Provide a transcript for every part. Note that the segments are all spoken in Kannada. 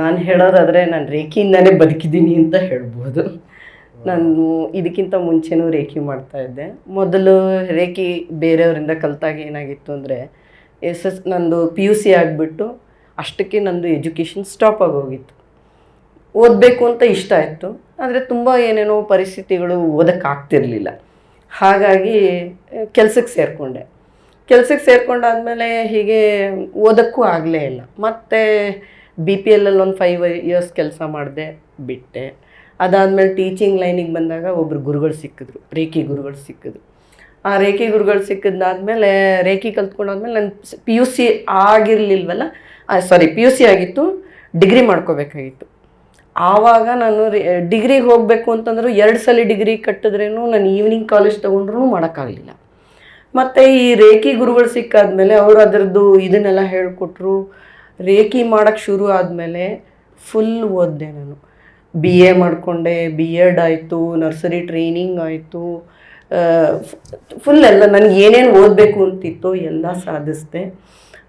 ನಾನು ಹೇಳೋದಾದರೆ ನಾನು ರೇಖೆಯಿಂದಲೇ ಬದುಕಿದ್ದೀನಿ ಅಂತ ಹೇಳ್ಬೋದು. ನಾನು ಇದಕ್ಕಿಂತ ಮುಂಚೆನೂ ರೇಖೆ ಮಾಡ್ತಾ ಇದ್ದೆ. ಮೊದಲು ರೇಖೆ ಬೇರೆಯವರಿಂದ ಕಲಿತಾಗ ಏನಾಗಿತ್ತು ಅಂದರೆ, ಎಸ್ ಎಸ್ ನಂದು ಪಿ ಯು ಸಿ ಆಗಿಬಿಟ್ಟು ಅಷ್ಟಕ್ಕೆ ನಂದು ಎಜುಕೇಷನ್ ಸ್ಟಾಪ್ ಆಗೋಗಿತ್ತು. ಓದಬೇಕು ಅಂತ ಇಷ್ಟ ಆಯಿತು. ಆದರೆ ತುಂಬ ಏನೇನೋ ಪರಿಸ್ಥಿತಿಗಳು ಓದೋಕ್ಕಾಗ್ತಿರಲಿಲ್ಲ. ಹಾಗಾಗಿ ಕೆಲಸಕ್ಕೆ ಸೇರಿಕೊಂಡೆ. ಕೆಲಸಕ್ಕೆ ಸೇರಿಕೊಂಡಾದ್ಮೇಲೆ ಹೀಗೆ ಓದೋಕ್ಕೂ ಆಗಲೇ ಇಲ್ಲ. ಮತ್ತು ಬಿ ಪಿ ಎಲ್ಲಲ್ಲಿ ಒಂದು ಫೈವ್ ಇಯರ್ಸ್ ಕೆಲಸ ಮಾಡಿದೆ, ಬಿಟ್ಟೆ. ಅದಾದಮೇಲೆ ಟೀಚಿಂಗ್ ಲೈನಿಗೆ ಬಂದಾಗ ಒಬ್ರು ಗುರುಗಳು ಸಿಕ್ಕಿದ್ರು, ರೇಖಿ ಗುರುಗಳು ಸಿಕ್ಕಿದ್ರು. ಆ ರೇಖಿ ಗುರುಗಳು ಸಿಕ್ಕಿದ್ದಾದ್ಮೇಲೆ ರೇಖಿ ಕಲ್ತ್ಕೊಂಡಾದ್ಮೇಲೆ ನಾನು ಪಿ ಯು ಸಿ ಆಗಿರಲಿಲ್ವಲ್ಲ ಸಾರಿ ಪಿ ಯು ಸಿ ಆಗಿತ್ತು ಡಿಗ್ರಿ ಮಾಡ್ಕೋಬೇಕಾಗಿತ್ತು. ಆವಾಗ ನಾನು ಡಿಗ್ರಿಗೆ ಹೋಗಬೇಕು ಅಂತಂದ್ರೆ ಎರಡು ಸಲ ಡಿಗ್ರಿ ಕಟ್ಟಿದ್ರೇನು ನಾನು ಈವ್ನಿಂಗ್ ಕಾಲೇಜ್ ತೊಗೊಂಡ್ರೂ ಮಾಡೋಕ್ಕಾಗಲಿಲ್ಲ. ಮತ್ತು ಈ ರೇಖಿ ಗುರುಗಳು ಸಿಕ್ಕಾದ್ಮೇಲೆ ಅವರು ಅದರದ್ದು ಇದನ್ನೆಲ್ಲ ಹೇಳಿಕೊಟ್ರು ರೇಖಿ ಮಾಡೋಕ್ಕೆ ಶುರು ಆದಮೇಲೆ ಫುಲ್ ಓದಿದೆ ನಾನು. ಬಿ ಎ ಮಾಡಿಕೊಂಡೆ ಬಿ ಎಡ್ ಆಯಿತು ನರ್ಸರಿ ಟ್ರೈನಿಂಗ್ ಆಯಿತು. ಫುಲ್ ಎಲ್ಲ ನನಗೆ ಏನೇನು ಓದಬೇಕು ಅಂತಿತ್ತು ಎಲ್ಲ ಸಾಧಿಸಿದೆ.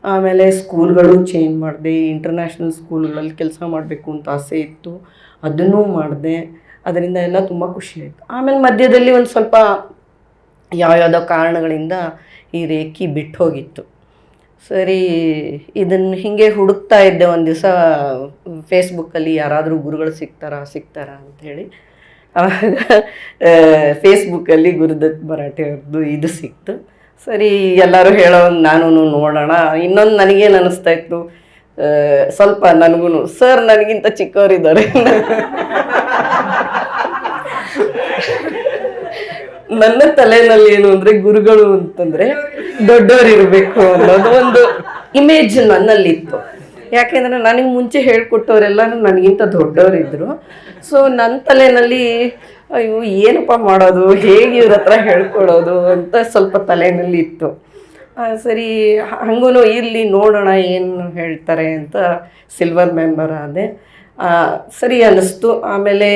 ಆಮೇಲೆ ಸ್ಕೂಲ್ಗಳು ಚೇಂಜ್ ಮಾಡಿದೆ ಇಂಟರ್ನ್ಯಾಷನಲ್ ಸ್ಕೂಲ್ಗಳಲ್ಲಿ ಕೆಲಸ ಮಾಡಬೇಕು ಅಂತ ಆಸೆ ಇತ್ತು. ಅದನ್ನೂ ಮಾಡಿದೆ. ಅದರಿಂದ ಎಲ್ಲ ತುಂಬ ಖುಷಿ ಆಯಿತು. ಆಮೇಲೆ ಮಧ್ಯದಲ್ಲಿ ಒಂದು ಸ್ವಲ್ಪ ಯಾವ್ಯಾವುದೋ ಕಾರಣಗಳಿಂದ ಈ ರೇಖಿ ಬಿಟ್ಟು ಹೋಗಿತ್ತು ಸರಿ ಇದನ್ನು ಹೀಗೆ ಹುಡುಕ್ತಾ ಇದ್ದೆ ಒಂದು ದಿವಸ ಫೇಸ್ಬುಕ್ಕಲ್ಲಿ ಯಾರಾದರೂ ಗುರುಗಳು ಸಿಗ್ತಾರಾ ಸಿಗ್ತಾರಾ ಅಂಥೇಳಿ ಆವಾಗ ಫೇಸ್ಬುಕ್ಕಲ್ಲಿ ಗುರುದತ್ ಮರಾಠೆ ಅವ್ರದ್ದು ಇದು ಸಿಕ್ತು. ಸರಿ, ಎಲ್ಲರೂ ಹೇಳೋ ನಾನು ನೋಡೋಣ. ಇನ್ನೊಂದು ನನಗೇನು ಅನ್ನಿಸ್ತಾ ಇತ್ತು ಸ್ವಲ್ಪ ನನಗೂ ಸರ್, ನನಗಿಂತ ಚಿಕ್ಕವರಿದ್ದಾರೆ. ನನ್ನ ತಲೆಯಲ್ಲಿ ಏನು ಅಂದರೆ ಗುರುಗಳು ಅಂತಂದ್ರೆ ದೊಡ್ಡವರು ಇರಬೇಕು ಅನ್ನೋದು ಒಂದು ಇಮೇಜ್ ನನ್ನಲ್ಲಿತ್ತು. ಯಾಕೆಂದ್ರೆ ನನಗೆ ಮುಂಚೆ ಹೇಳ್ಕೊಟ್ಟವರೆಲ್ಲರೂ ನನಗಿಂತ ದೊಡ್ಡವರಿದ್ರು. ಸೊ ನನ್ನ ತಲೆನಲ್ಲಿ ಅಯ್ಯೋ, ಏನಪ್ಪ ಮಾಡೋದು? ಹೇಗೆ ಇವ್ರ ಹತ್ರ ಹೇಳ್ಕೊಡೋದು ಅಂತ ಸ್ವಲ್ಪ ತಲೆನಲ್ಲಿ ಇತ್ತು. ಸರಿ ಹಂಗೂ ಇರಲಿ, ನೋಡೋಣ ಏನು ಹೇಳ್ತಾರೆ ಅಂತ ಸಿಲ್ವರ್ ಮೆಂಬರ್ ಆದೆ. ಸರಿ ಅನ್ನಿಸ್ತು ಆಮೇಲೆ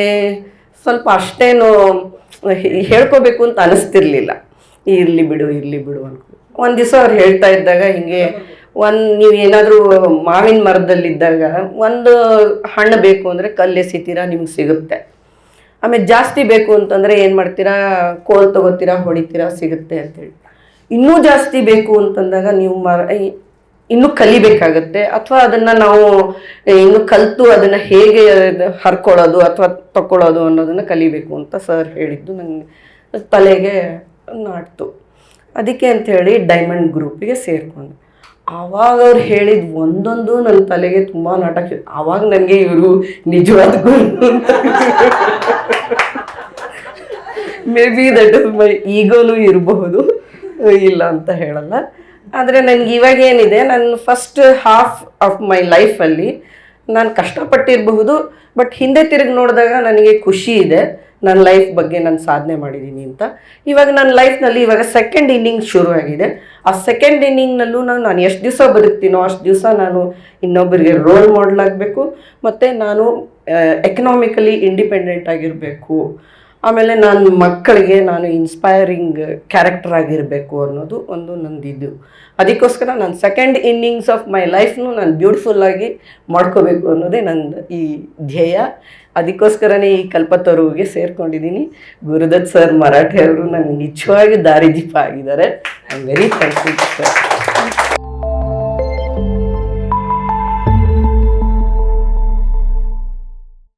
ಸ್ವಲ್ಪ ಅಷ್ಟೇನು ಹೇಳ್ಕೋಬೇಕು ಅಂತ ಅನ್ನಿಸ್ತಿರ್ಲಿಲ್ಲ ಇರಲಿ ಬಿಡು ಇರಲಿ ಬಿಡು ಅನ್ಕೊ ಒಂದು ದಿವಸ ಅವ್ರು ಹೇಳ್ತಾ ಇದ್ದಾಗ ಹಿಂಗೆ ಒಂದು ನೀವು ಏನಾದರೂ ಮಾವಿನ ಮರದಲ್ಲಿದ್ದಾಗ ಒಂದು ಹಣ್ಣು ಬೇಕು ಅಂದರೆ ಕಲ್ಲು ಎಸಿತೀರಾ ನಿಮ್ಗೆ ಸಿಗುತ್ತೆ. ಆಮೇಲೆ ಜಾಸ್ತಿ ಬೇಕು ಅಂತಂದರೆ ಏನು ಮಾಡ್ತೀರಾ? ಕೋಲ್ ತಗೋತೀರಾ? ಹೊಡಿತೀರಾ? ಸಿಗುತ್ತೆ ಅಂತೇಳಿ. ಇನ್ನೂ ಜಾಸ್ತಿ ಬೇಕು ಅಂತಂದಾಗ ನೀವು ಮರ ಇನ್ನೂ ಕಲಿಬೇಕಾಗತ್ತೆ ಅಥವಾ ಅದನ್ನು ನಾವು ಇನ್ನು ಕಲಿತು ಅದನ್ನು ಹೇಗೆ ಹರ್ಕೊಳ್ಳೋದು ಅಥವಾ ತಕ್ಕೊಳ್ಳೋದು ಅನ್ನೋದನ್ನು ಕಲಿಬೇಕು ಅಂತ ಸರ್ ಹೇಳಿದ್ದು ನನಗೆ ತಲೆಗೆ ನಾಟ್ತು. ಅದಕ್ಕೆ ಅಂಥೇಳಿ ಡೈಮಂಡ್ ಗ್ರೂಪಿಗೆ ಸೇರಿಕೊಂಡೆ ಆವಾಗ ಅವ್ರು ಹೇಳಿದ ಒಂದೊಂದು ನನ್ನ ತಲೆಗೆ ತುಂಬ ನಾಟಕ ಆವಾಗ ನನಗೆ ಇವರು ನಿಜವಾದ ಗುರು may be that is my ಈಗಲೂ ಇರಬಹುದು. ಇಲ್ಲ ಅಂತ ಹೇಳಲ್ಲ. ಆದರೆ ನನಗೆ ಇವಾಗ ಏನಿದೆ ನನ್ನ ಫಸ್ಟ್ ಹಾಫ್ ಆಫ್ ಮೈ ಲೈಫಲ್ಲಿ ನಾನು ಕಷ್ಟಪಟ್ಟಿರಬಹುದು ಬಟ್ ಹಿಂದೆ ತಿರುಗಿ ನೋಡಿದಾಗ ನನಗೆ ಖುಷಿ ಇದೆ. ನನ್ನ ಲೈಫ್ ಬಗ್ಗೆ ನಾನು ಸಾಧನೆ ಮಾಡಿದ್ದೀನಿ ಅಂತ. ಇವಾಗ ನನ್ನ ಲೈಫ್ನಲ್ಲಿ ಇವಾಗ ಸೆಕೆಂಡ್ ಇನ್ನಿಂಗ್ ಶುರು ಆಗಿದೆ ಆ ಸೆಕೆಂಡ್ ಇನ್ನಿಂಗ್ನಲ್ಲೂ ನಾನು ನಾನು ಎಷ್ಟು ದಿವಸ ಬದುಕ್ತೀನೋ ಅಷ್ಟು ದಿವಸ ನಾನು ಇನ್ನೊಬ್ಬರಿಗೆ ರೋಲ್ ಮಾಡಲ್ ಆಗಬೇಕು. ಮತ್ತು ನಾನು ಎಕನಾಮಿಕಲಿ ಇಂಡಿಪೆಂಡೆಂಟ್ ಆಗಿರಬೇಕು. ಆಮೇಲೆ ನಾನು ಮಕ್ಕಳಿಗೆ ನಾನು ಇನ್ಸ್ಪೈರಿಂಗ್ ಕ್ಯಾರೆಕ್ಟರ್ ಆಗಿರಬೇಕು ಅನ್ನೋದು ಒಂದು ನಂದು ಇದು ಅದಕ್ಕೋಸ್ಕರ ನಾನು ಸೆಕೆಂಡ್ ಇನ್ನಿಂಗ್ಸ್ ಆಫ್ ಮೈ ಲೈಫ್ನು ನಾನು ಬ್ಯೂಟಿಫುಲ್ಲಾಗಿ ಮಾಡ್ಕೋಬೇಕು ಅನ್ನೋದೇ ನನ್ನ ಈ ಧ್ಯೇಯ. ಅದಕ್ಕೋಸ್ಕರನೇ ಈ ಕಲ್ಪತರುವಿಗೆ ಸೇರ್ಕೊಂಡಿದ್ದೀನಿ. ಗುರುದತ್ ಸರ್ ಮರಾಠಿಯವರು ನನಗೆ ನಿಜವಾಗಿ ದಾರಿದೀಪ ಆಗಿದ್ದಾರೆ. I am very thankful sir